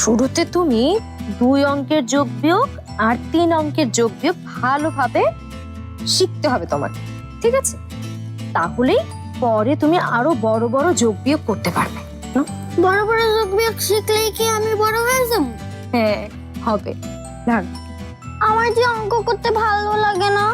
শুরুতে তুমি দুই অঙ্কের যোগ বিয়োগ আর তিন অঙ্কের যোগ বিয়োগ ভালোভাবে শিখতে হবে তোমাকে ঠিক আছে? তাহলেই পরে তুমি আরও বড় বড় যোগ বিয়োগ করতে পারবে বড় বড় যোগ বিয়োগ শিখলেই কি আমি বড় হয়ে যাব? হ্যাঁ হবে। দাঁড় আমার যে অঙ্ক করতে ভালো লাগে না।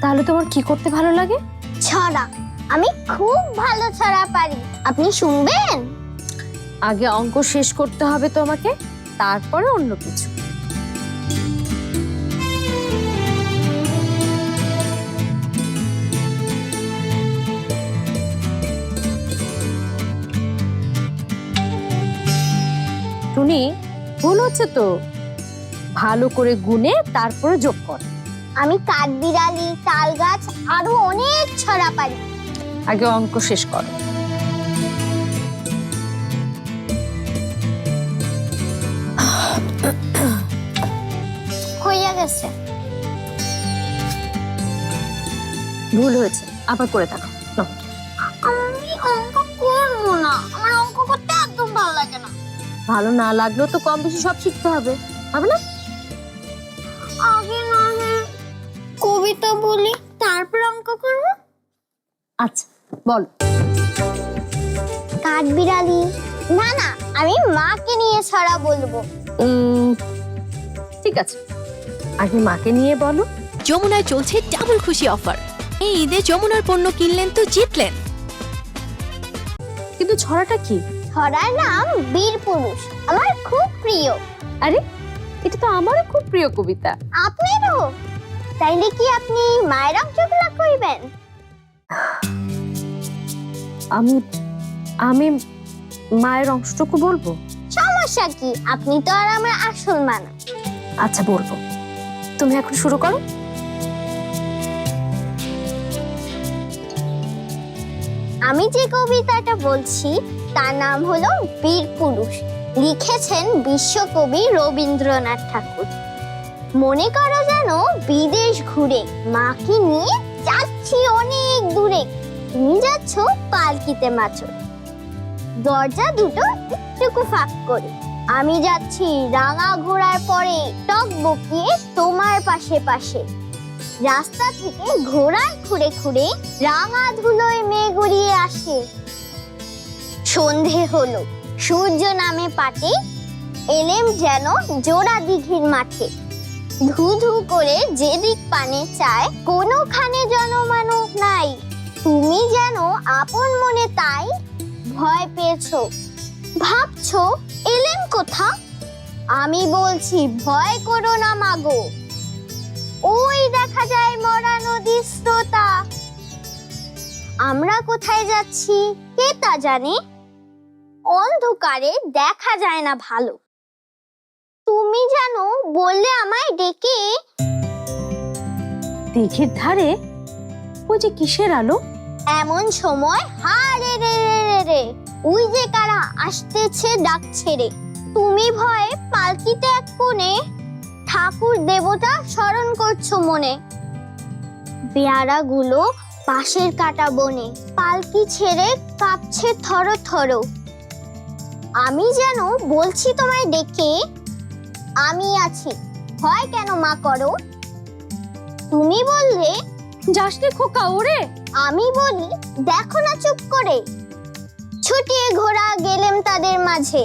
তাহলে তোমার কি করতে ভালো লাগে? ছড়া। আমি খুব ভালো ছড়া পারি। আপনি শুনবেন? আগে অঙ্ক শেষ করতে হবে তোমাকে তারপরে অন্য কিছু। টুনি ভুল হচ্ছে তো? ভালো করে গুনে তারপরে যোগ কর। আমি কাঠবিড়ালি তাল গাছ আরও অনেক ছড়া পারি আগে অঙ্ক শেষ কর। হইয়া গেছে ভুল হয়েছে আবার করে দেখো আমি অঙ্ক করব না আমার অঙ্ক করতে একদম ভালো লাগে না। ভালো না লাগলেও তো কম বেশি সব শিখতে হবে হবে না? আগে না কবিতা বলি তারপর অঙ্ক করব? আচ্ছা বল। কাঠবিড়ালি। না না আমি মাকে নিয়ে ছড়া বলব। ঠিক আছে। আগে মাকে নিয়ে বলো। যমুনায় চলছে ডাবল খুশি অফার এই ঈদে যমুনার পণ্য কিনলেন তো জিতলেন। কিন্তু ছড়াটা কি? ছড়ার নাম বীর পুরুষ আমার খুব প্রিয়। আরে এটা তো আমারও খুব প্রিয় কবিতা। আপনারও? তাইলে কি আপনি মায়ের অংশগুলো কইবেন? আমি আমি মায়ের অংশটুকু বলব? সমস্যা কি? আপনি তো আর আমার আসল মানা। আচ্ছা বলব। তুমি এখন শুরু করো। আমি যে কবিতাটা বলছি, তার নাম হলো বীর পুরুষ। লিখেছেন বিশ্বকবি রবীন্দ্রনাথ ঠাকুর। মনে করো যেন বিদেশ ঘুরে মাকে নিয়ে যাচ্ছি অনেক দূরে। তুমি যাচ্ছ পালকিতে মাচর দরজা দুটো একটুকু ফাঁক করে। আমি যাচ্ছি রাঙা ঘোড়ার পরে টক বকিয়ে তোমার পাশে পাশে। রাস্তা থেকে ঘোড়ার খুঁড়ে খুঁড়ে রাঙা ধুলোয় মেয়ে গড়িয়ে আসে। সন্ধে হলো, সূর্য নামে পাটে, এলেম যেন জোড়া দিঘির মাঠে। ধু ধু করে যেদিক পানে চায়, কোনোখানে জনমানব নাই। তুমি যেন আপন মনে তাই ভয় পেয়েছ। ভাবছ কোথা? আমি বলছি ভয় করো না মাগো। ওই দেখা যায় মরা নদীর স্রোতা। আমরা কোথায় যাচ্ছি কে তা জানে? অন্ধকারে দেখা যায় না ভালো। তুমি জানো বললে আমায় ডেকে। দিঘির ধারে ওই যে কিসের আলো? এমন সময় হারে রে রে রে রে উই যে কারা আসতেছে ডাক ছেড়ে তুমি ভয়ে পালকিতে এক কোণে ঠাকুর দেবতা স্মরণ করছ মনে। পেয়ারা গুলো পাশের কাটা বনে পালকি ছেড়ে কাঁপছে থর থর। আমি যেন বলছি তোমায় ডেকে আমি আছি। হয় কেন মা করো? তুমি বললে যাসনি খোকা ওরে। আমি বলি দেখো না চুপ করে। ছুটিয়ে ঘোড়া গেলেম তাদের মাঝে।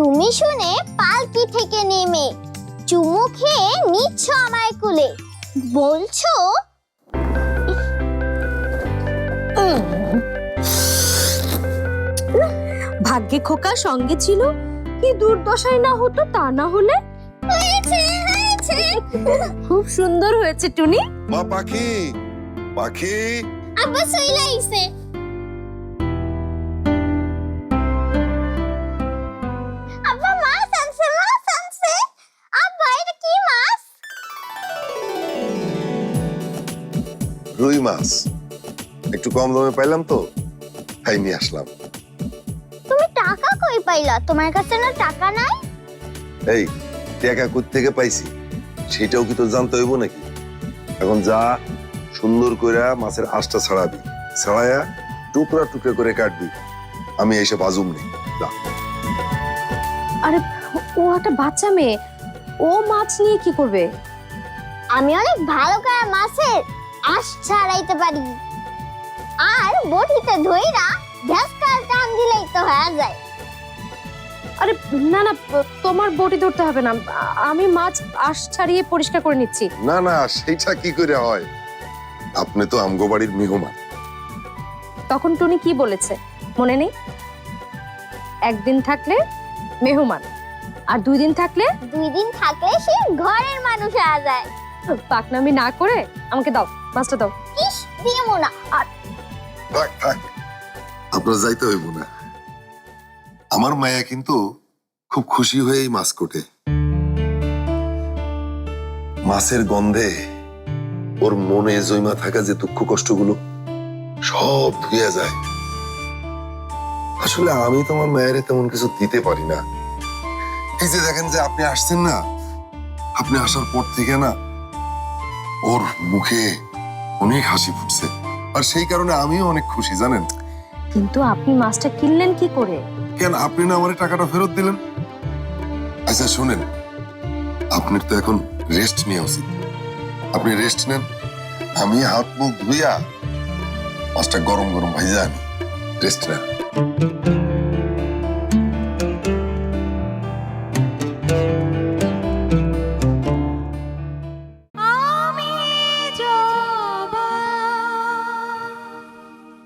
তুমি শুনে পালকি থেকে নেমে চুমু খেয়ে নিচ্ছ আমায় কুলে। বলছো? ভাগ্যে খোকা সঙ্গে ছিল কি দুর্দশায় না হতো তা না হলে? খুব সুন্দর হয়েছে টুনি। মা পাখি পাখি। আব্বা সইলাইছে মাছ। একটু কম দামে পাইলাম তো তাই নিয়ে আসলাম। তুমি টাকা কই পাইলা? তোমার কাছে না টাকা নাই? এই টাকা কোথ থেকে পাইছি। সেটাও কি তোর জানতে হইব নাকি? এখন যা সুন্দর করে মাছের আঁশটা ছাড়াবি। ছাড়ায়া টুকরা টুকরা করে কাটবি। আমি এসে বাজুম নি। আরে ও একটা বাচ্চা মেয়ে। ও মাছ নিয়ে কি করবে? আমি অনেক ভালো করে মাছের। আঁশ ছাড়াইতে পারি। আর বটিতে ধইরা ভেসকাল টান দিলেই তো হয়ে যায়। আরে না না তোমার বটি ধরতে হবে না। আমি মাছ আশ ছাড়িয়ে পরিষ্কার করে নিচ্ছি। না না সেইটা কি করে হয়? আপনি তো আমগো বাড়ির মেহমান। তখন টুনি কি বলেছে? মনে নেই? একদিন থাকলে মেহমান আর দুই দিন থাকলে? দুই দিন থাকলে সে ঘরের মানুষ আ যায়। পাকনামি না করে আমাকে দাও। মাছটা দাও। ইস দিমু না। থাক থাক। আপনার যাইতে হইব না। আমার মায়া কিন্তু খুব খুশি হয়ে এই মাছ কোটে। মাছের গন্ধে ওর মনে জৈমা থাকা যে দুঃখ কষ্টগুলো সব ধুয়ে যায়। আসলে আমি তোমার মায়ের তেমন কিছু দিতে পারি না। এই যে দেখেন যে আপনি আসছেন না আপনি আসার পর থেকে না ওর মুখে অনেক হাসি ফুটছে। আর সেই কারণে আমিও অনেক খুশি জানেন? কিন্তু আপনি মাছটা কিনলেন কি করে? কেন আপনি না আমার টাকাটা ফেরত দিলেন? আচ্ছা শুনেন আপনার তো এখন রেস্ট নেওয়া উচিত। আপনি রেস্ট নেন আমি হাত মুখ ধুইয়া মাছটা গরম গরম ভাইজা আনি। রেস্ট নেন।